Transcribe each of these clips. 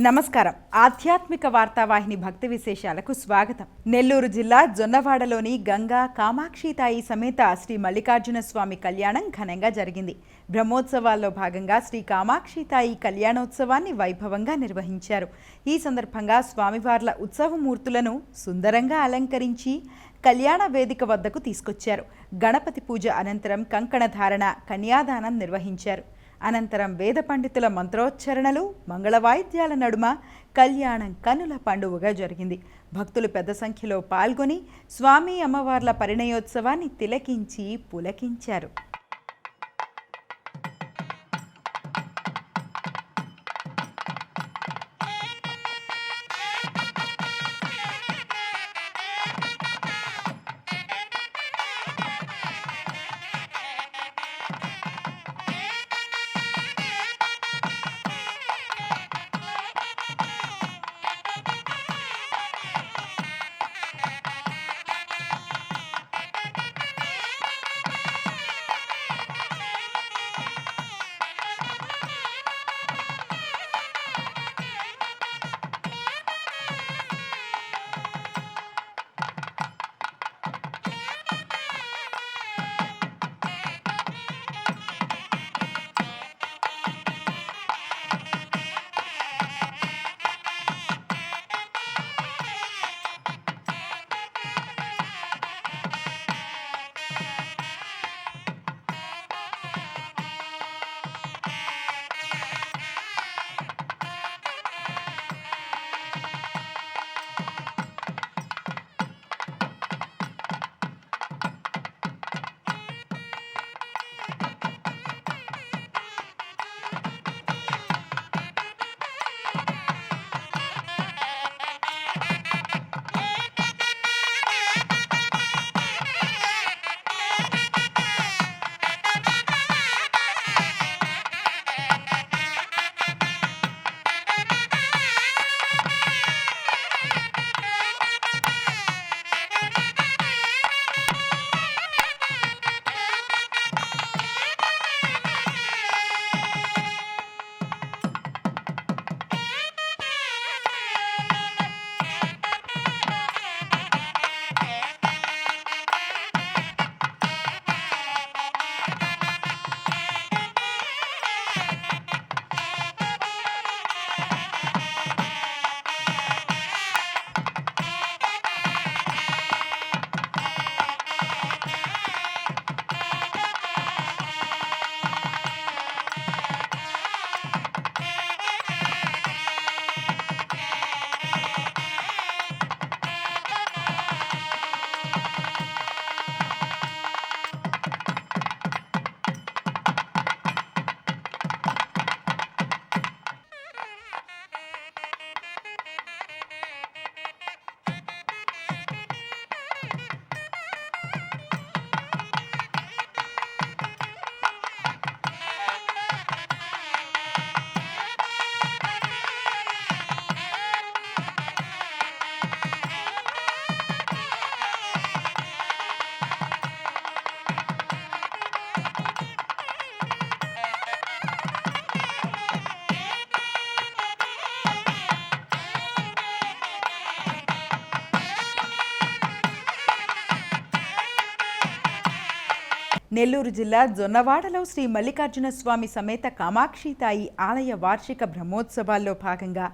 నమస్కారం. ఆధ్యాత్మిక వార్తావాహిని భక్తి విశేషాలకు స్వాగతం. నెల్లూరు జిల్లా జొన్నవాడలోని గంగా కామాక్షితాయి సమేత శ్రీ మల్లికార్జున స్వామి కళ్యాణం ఘనంగా జరిగింది. బ్రహ్మోత్సవాల్లో భాగంగా శ్రీ కామాక్షితాయి కళ్యాణోత్సవాన్ని వైభవంగా నిర్వహించారు. ఈ సందర్భంగా స్వామివార్ల ఉత్సవమూర్తులను సుందరంగా అలంకరించి కళ్యాణ వేదిక వద్దకు తీసుకొచ్చారు. గణపతి పూజ అనంతరం కంకణ ధారణ కన్యాదానం నిర్వహించారు. అనంతరం వేద పండితుల మంత్రోచ్చరణలు మంగళ వాయిద్యాల నడుమ కళ్యాణం కనుల పండువగా జరిగింది. భక్తులు పెద్ద సంఖ్యలో పాల్గొని స్వామి అమ్మవార్ల పరిణయోత్సవాన్ని తిలకించి పులకించారు. నెల్లూరు జిల్లా జొన్నవాడలో శ్రీ మల్లికార్జున స్వామి సమేత కామాక్షితాయి ఆలయ వార్షిక బ్రహ్మోత్సవాల్లో భాగంగా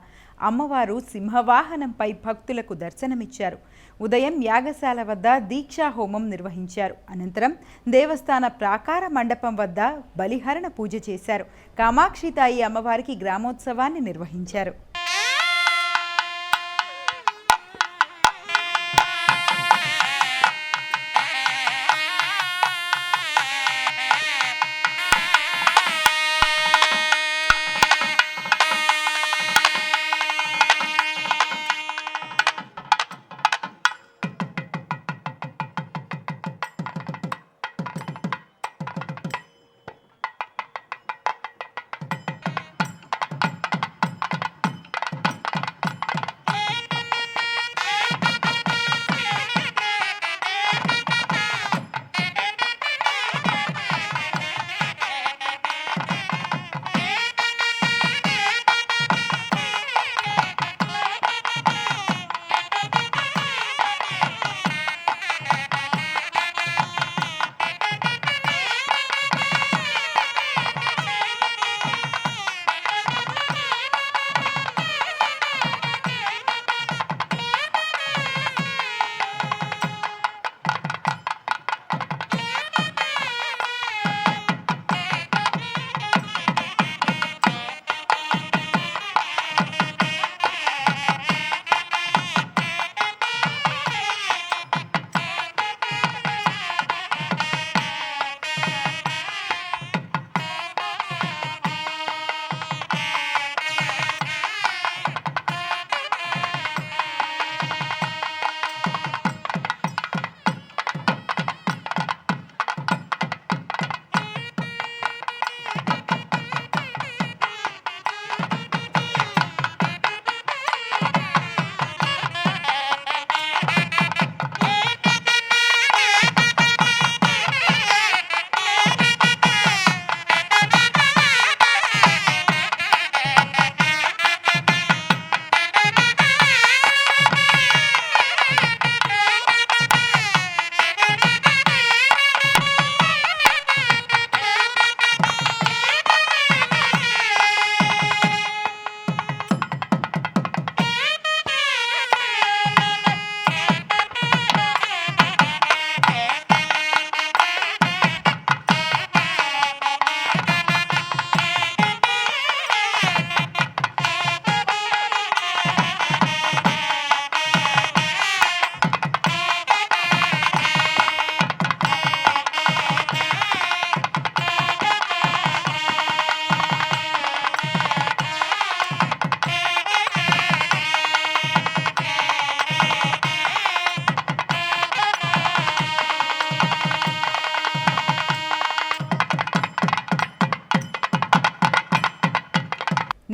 అమ్మవారు సింహవాహనంపై భక్తులకు దర్శనమిచ్చారు. ఉదయం యాగశాల వద్ద దీక్షా హోమం నిర్వహించారు. అనంతరం దేవస్థాన ప్రాకార మండపం వద్ద బలిహరణ పూజ చేశారు. కామాక్షితాయి అమ్మవారికి గ్రామోత్సవాన్ని నిర్వహించారు.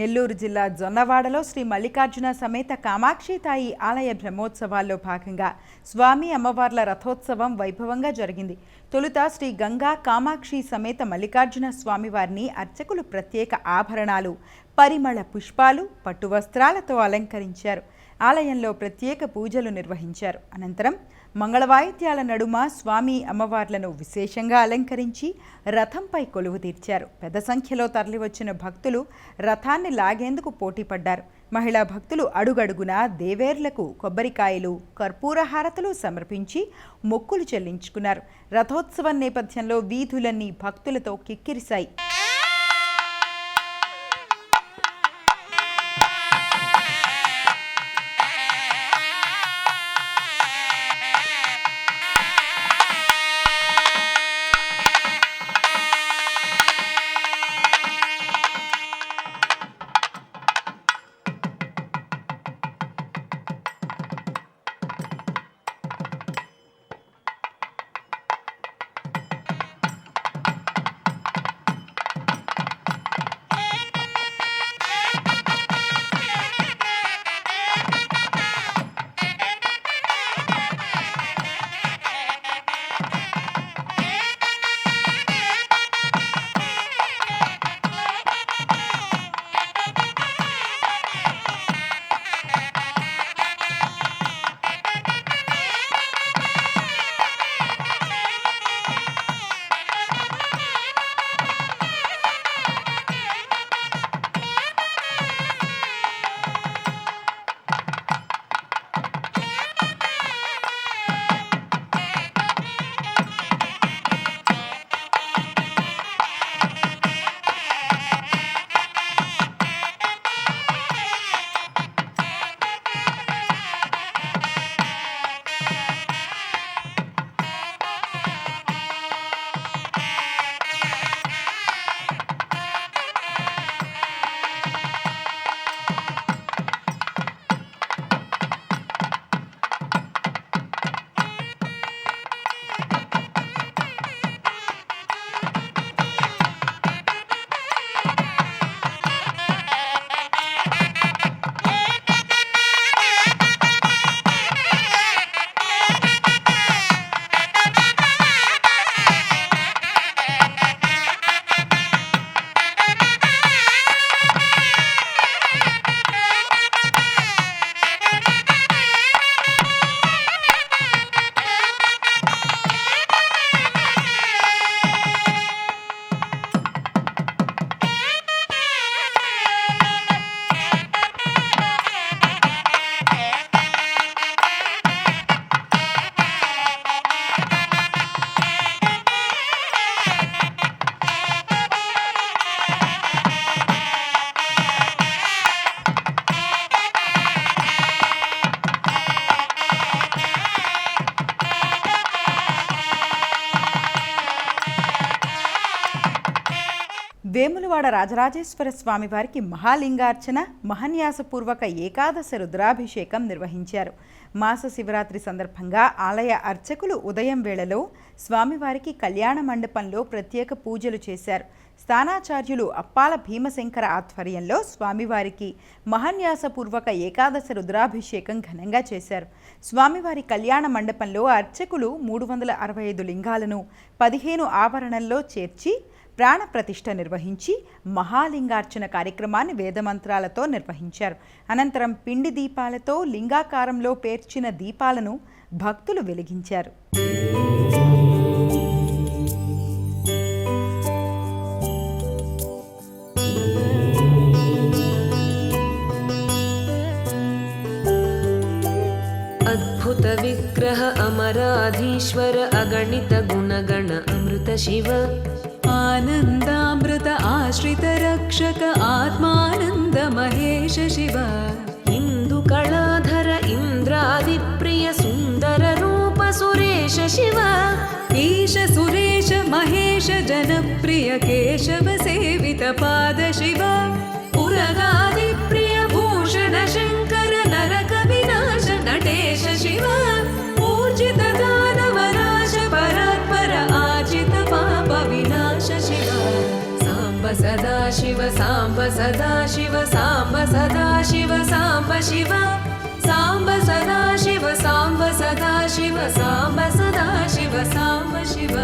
నెల్లూరు జిల్లా జొన్నవాడలో శ్రీ మల్లికార్జున సమేత కామాక్షి తాయి ఆలయ బ్రహ్మోత్సవాల్లో భాగంగా స్వామి అమ్మవార్ల రథోత్సవం వైభవంగా జరిగింది. తొలుత శ్రీ గంగా కామాక్షి సమేత మల్లికార్జున స్వామివారిని అర్చకులు ప్రత్యేక ఆభరణాలు పరిమళ పుష్పాలు పట్టు వస్త్రాలతో అలంకరించారు. ఆలయంలో ప్రత్యేక పూజలు నిర్వహించారు. అనంతరం మంగళవాయిద్యాల నడుమ స్వామి అమ్మవార్లను విశేషంగా అలంకరించి రథంపై కొలువు తీర్చారు. పెద్ద సంఖ్యలో తరలివచ్చిన భక్తులు రథాన్ని లాగేందుకు పోటీపడ్డారు. మహిళా భక్తులు అడుగడుగునా దేవేర్లకు కొబ్బరికాయలు కర్పూర హారతులు సమర్పించి మొక్కులు చెల్లించుకున్నారు. రథోత్సవం నేపథ్యంలో వీధులన్నీ భక్తులతో కిక్కిరిశాయి. వేములవాడ రాజరాజేశ్వర స్వామి వారికి మహాలింగార్చన మహన్యాసపూర్వక ఏకాదశ రుద్రాభిషేకం నిర్వహించారు. మాస శివరాత్రి సందర్భంగా ఆలయ అర్చకులు ఉదయం వేళలో స్వామివారికి కళ్యాణ మండపంలో ప్రత్యేక పూజలు చేశారు. స్థానాచార్యులు అప్పాల భీమశంకర ఆధ్వర్యంలో స్వామివారికి మహన్యాసపూర్వక ఏకాదశ రుద్రాభిషేకం ఘనంగా చేశారు. స్వామివారి కళ్యాణ మండపంలో అర్చకులు మూడు వందల అరవై ఐదు లింగాలను పదిహేను ఆవరణల్లో చేర్చి ప్రాణప్రతిష్ఠ నిర్వహించి మహాలింగార్చన కార్యక్రమాన్ని వేదమంత్రాలతో నిర్వహించారు. అనంతరం పిండి దీపాలతో లింగాకారంలో పేర్చిన దీపాలను భక్తులు వెలిగించారు. అద్భుత విగ్రహ అమరాధీశ్వర అగణిత గుణగణ అమృత శివ आनन्दामृत आश्रित रक्षक आत्मानन्द महेश शिव इन्दुकलाधर इन्द्रादिप्रिय सुन्दर रूप सुरेश शिव ईश सुरेश महेश जनप्रिय केशव सेवित पाद शिव शिव साम्ब सदा शिव साम्ब सदा शिव साम्ब शिव साम्ब सदा शिव साम्ब सदा शिव साम्ब सदा शिव साम्ब शिव।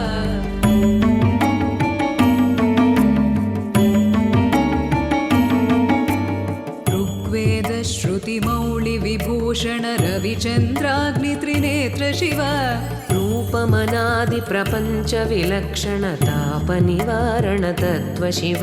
ऋग्वेदश्रुतिमौळिविभूषण रविचन्द्राग्नित्रिनेत्र शिव। रूपमनादिप्रपञ्चविलक्षणतापनिवारणतत्त्व शिव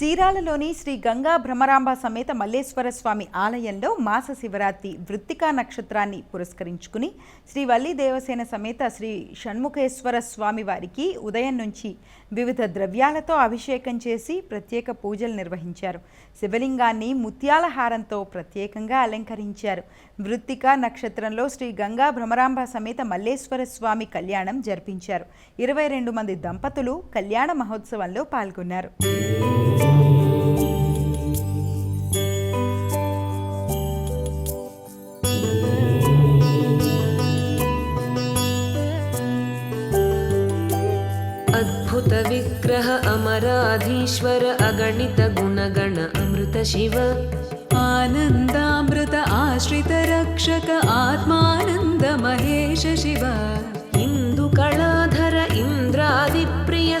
చీరాలలోని శ్రీ గంగా భ్రమరాంబ సమేత మల్లేశ్వర స్వామి ఆలయంలో మాస శివరాత్రి వృత్తికా నక్షత్రాన్ని పురస్కరించుకుని శ్రీ వల్లి దేవసేన సమేత శ్రీ షణ్ముఖేశ్వర స్వామి వారికి ఉదయం నుంచి వివిధ ద్రవ్యాలతో అభిషేకం చేసి ప్రత్యేక పూజలు నిర్వహించారు. శివలింగాన్ని ముత్యాల హారంతో ప్రత్యేకంగా అలంకరించారు. వృత్తికా నక్షత్రంలో శ్రీ గంగా భ్రమరాంబ సమేత మల్లేశ్వర స్వామి కళ్యాణం జరిపించారు. ఇరవై రెండు మంది దంపతులు కళ్యాణ మహోత్సవంలో పాల్గొన్నారు. अद्भुतविग्रह अमराधीश्वर अगणितगुणगण अमृत शिव। आनन्दामृत आश्रित रक्षक आत्मानन्द महेश शिव। इन्दुकलाधर इन्द्रादिप्रिय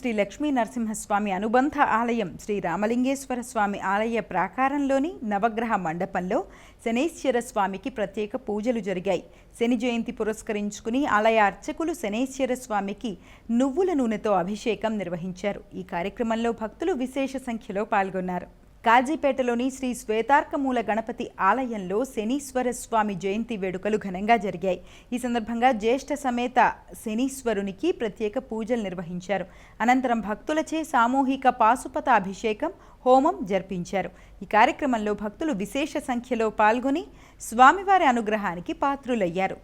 శ్రీ లక్ష్మీ నరసింహస్వామి అనుబంధ ఆలయం శ్రీ రామలింగేశ్వర స్వామి ఆలయ ప్రాకారంలోని నవగ్రహ మండపంలో శనేశ్వర స్వామికి ప్రత్యేక పూజలు జరిగాయి. శని జయంతి పురస్కరించుకుని ఆలయ అర్చకులు శనేశ్వర స్వామికి నువ్వుల నూనెతో అభిషేకం నిర్వహించారు. ఈ కార్యక్రమంలో భక్తులు విశేష సంఖ్యలో పాల్గొన్నారు. కాజీపేటలోని శ్రీ శ్వేతార్కమూల గణపతి ఆలయంలో శనీశ్వర స్వామి జయంతి వేడుకలు ఘనంగా జరిగాయి. ఈ సందర్భంగా జ్యేష్ఠ సమేత శనీశ్వరునికి ప్రత్యేక పూజలు నిర్వహించారు. అనంతరం భక్తులచే సామూహిక పాశుపత అభిషేకం హోమం జరిపించారు. ఈ కార్యక్రమంలో భక్తులు విశేష సంఖ్యలో పాల్గొని స్వామివారి అనుగ్రహానికి పాత్రులయ్యారు.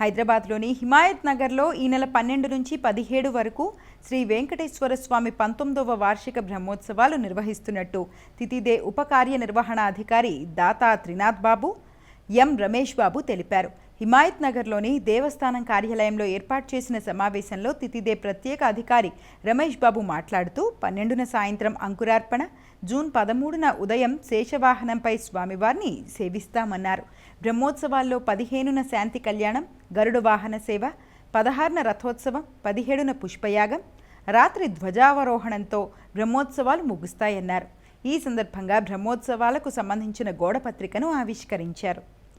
హైదరాబాద్లోని హిమాయత్ నగర్లో ఈ నెల పన్నెండు నుంచి పదిహేడు వరకు శ్రీ వెంకటేశ్వర స్వామి పంతొమ్మిదవ వార్షిక బ్రహ్మోత్సవాలు నిర్వహిస్తున్నట్టు తితిదే ఉప కార్యనిర్వహణాధికారి దాతా త్రినాథ్ బాబు ఎం రమేష్ బాబు తెలిపారు. హిమాయత్ నగర్లోని దేవస్థానం కార్యాలయంలో ఏర్పాటు చేసిన సమావేశంలో తితిదే ప్రత్యేక అధికారి రమేష్ బాబు మాట్లాడుతూ పన్నెండున సాయంత్రం అంకురార్పణ జూన్ పదమూడున ఉదయం శేషవాహనంపై స్వామివారిని సేవిస్తామన్నారు. బ్రహ్మోత్సవాల్లో పదిహేనున శాంతి కళ్యాణం గరుడ వాహన సేవ పదహారున రథోత్సవం పదిహేడున పుష్పయాగం రాత్రి ధ్వజావరోహణంతో బ్రహ్మోత్సవాలు ముగుస్తాయన్నారు. ఈ సందర్భంగా బ్రహ్మోత్సవాలకు సంబంధించిన గోడపత్రికను ఆవిష్కరించారు.